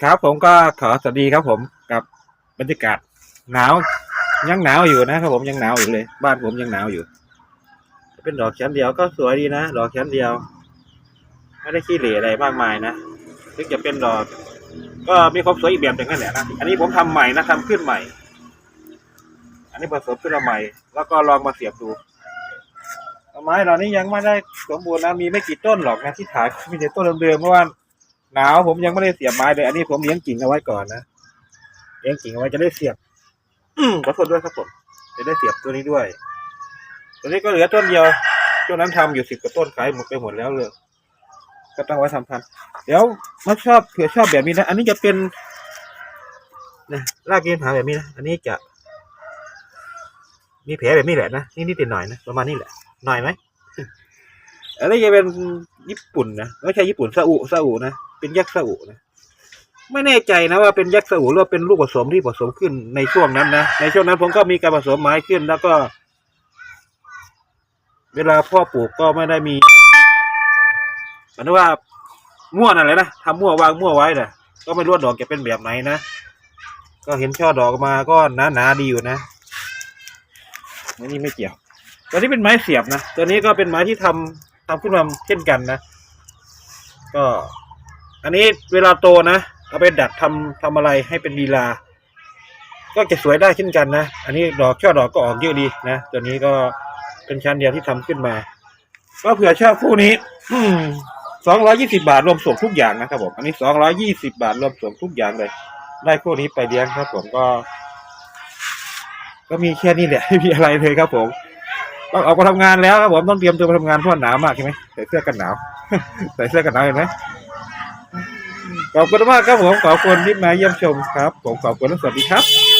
ครับผมก็ขอสวัสดีครับผมกับบรรยากาศหนาว ยังหนาวอยู่นะครับผมยังหนาวอยู่เลย บ้านผมยังหนาวอยู่ เป็นดอกแขนเดียวก็สวยดีนะดอกแขนเดียว ไม่ได้ขี้เหร่อะไรมากมายนะถึงจะเป็นดอก ก็มีความสวยอีกแบบหนึ่งนั่นแหละนะอันนี้ผมทำใหม่นะทำขึ้นใหม่ อันนี้ผสมขึ้นมาใหม่ แล้วก็ลองมาเสียบดูไม้เหล่านี้ยังไม่ได้สมบูรณ์นะมีไม่กี่ต้นหรอกนะที่ถ่ายมีแต่ต้นเดิมๆเพราะว่า หนาวผมยังไม่ได้เสียบไม้เลย อันนี้ผมเลี้ยงกิ่งเอาไว้ก่อนนะเลี้ยงกิ่งเอาไว้จะได้เสียบ อืมขอโทษด้วยครับผมจะได้เสียบตัวนี้ด้วย ตัวนี้ก็เหลือต้นเดียวช่วงนั้นทำอยู่สิบกว่าต้นขายหมดไปหมดแล้วเลยก็ตั้งไว้ทำพันเดี๋ยวมาชอบเผื่อชอบแบบนี้นะ อันนี้จะเป็นนะรากเกณฑ์หาแบบนี้นะ อันนี้จะ มีแผลแบบนี้แหละนะนี่นิดหน่อยนะประมาณนี้แหละ หน่อยไหม อันนี้จะเป็นญี่ปุ่นนะไม่ใช่ญี่ปุ่นซาอุซาอุนะเป็นยักษ์ซาอุนะไม่แน่ใจนะว่าเป็นยักษ์ซาอุหรือว่าเป็นลูกผสมที่ผสมขึ้นในช่วงนั้นนะในช่วงนั้นผมก็มีการผสมไม้ขึ้นแล้วก็ เวลาพ่อปลูกก็ไม่ได้มีหมายถึงว่ามั่วนั่นแหละนะทำมั่ววางมั่วไว้นะก็ไม่รู้ดอกจะเป็นแบบไหนนะก็เห็นช่อดอกมาก็หนาๆดีอยู่นะอันนี้ไม่เกี่ยว ตัวนี้เป็นไม้เสียบนะ ตัวนี้ก็เป็นไม้ที่ทำ ทำขึ้นมาเช่นกันนะ ก็ อันนี้เวลาโตนะเอาไปดัดทำทำอะไรให้เป็นลีลา ก็จะสวยได้เช่นกันนะ อันนี้ดอกช่อดอกก็ออกเยอะดีนะตัวนี้ก็เป็นชั้นเดียวที่ทำขึ้นมา ก็เผื่อชอบคู่นี้สองร้อยี่สิบาทรวมส่งทุกอย่างนะครับผมอันนี้สองร้อยี่สิบาทรวมส่งทุกอย่างเลย ได้คู่นี้ไปเลี้ยงครับผมก็ ก็มีแค่นี้แหละไม่มีอะไรเลยครับผม ต้องออกมาทำงานแล้วครับผมต้องเตรียมตัวไปทำงานเพราะหนาวมากใช่ไหมใส่เสื้อกันหนาว ใส่เสื้อกันหนาวเห็นไหมขอบคุณมากครับผมขอบคุณที่มาเยี่ยมชมครับผมขอบคุณและสวัสดีครับ